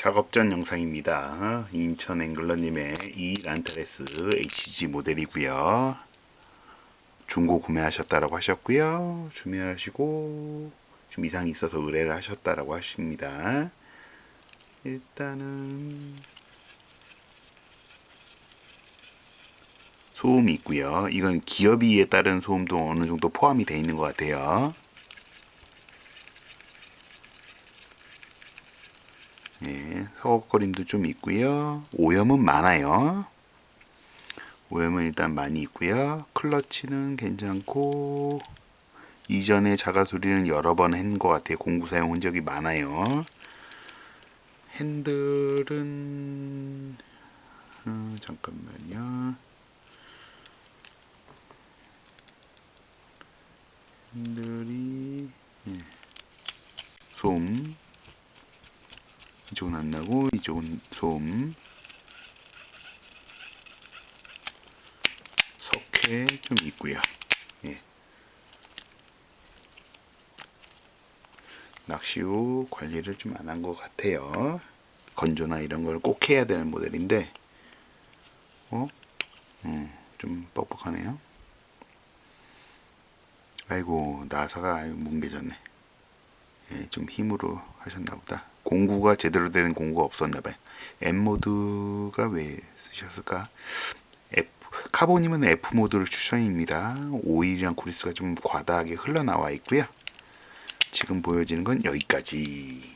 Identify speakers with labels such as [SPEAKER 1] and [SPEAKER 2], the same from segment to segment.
[SPEAKER 1] 작업 전 영상입니다. 인천 앵글러님의 이 란타레스 HG 모델이고요. 중고 구매하셨다라고 하셨고요. 구매하시고 좀 이상이 있어서 의뢰를 하셨다라고 하십니다. 일단은 소음이 있고요. 이건 기어비에 따른 소음도 어느 정도 포함이 되어 있는 것 같아요. 예, 서걱거림도 좀 있고요. 오염은 많아요. 오염은 일단 많이 있고요. 클러치는 괜찮고 이전에 자가 수리는 여러 번 한 것 같아요. 공구 사용 흔적이 많아요. 핸들은 음, 잠깐만요. 핸들이 예. 소음 이쪽은 안 나고 이쪽은 소음 석회 좀 있고요. 예. 낚시 후 관리를 좀 안 한 것 같아요. 건조나 이런 걸 꼭 해야 되는 모델인데, 어, 음, 좀 뻑뻑하네요. 아이고 나사가 뭉개졌네. 예, 좀 힘으로 하셨나 보다. 공구가 제대로 되는 공구가 없었나 봐요. M 모드가 왜 쓰셨을까? F, 카보님은 F 모드를 추천입니다. 오일이랑 구리스가 좀 과다하게 흘러나와 있고요. 지금 보여지는 건 여기까지.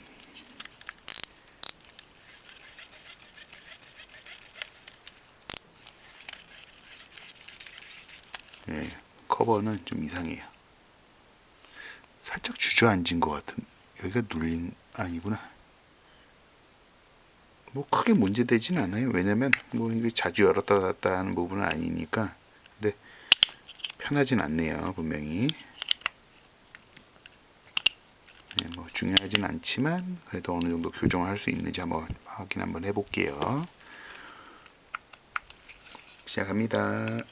[SPEAKER 1] 예, 커버는 좀 이상해요. 살짝 주저앉은 것 같은. 여기가 눌린 아니구나. 뭐 크게 문제되진 않아요. 왜냐면 뭐 이게 자주 열었다 닫았다 하는 부분은 아니니까. 근데 편하진 않네요. 분명히. 네, 뭐 중요하진 않지만 그래도 어느 정도 교정을 할수 있는지 한번 확인 한번 해볼게요. 시작합니다.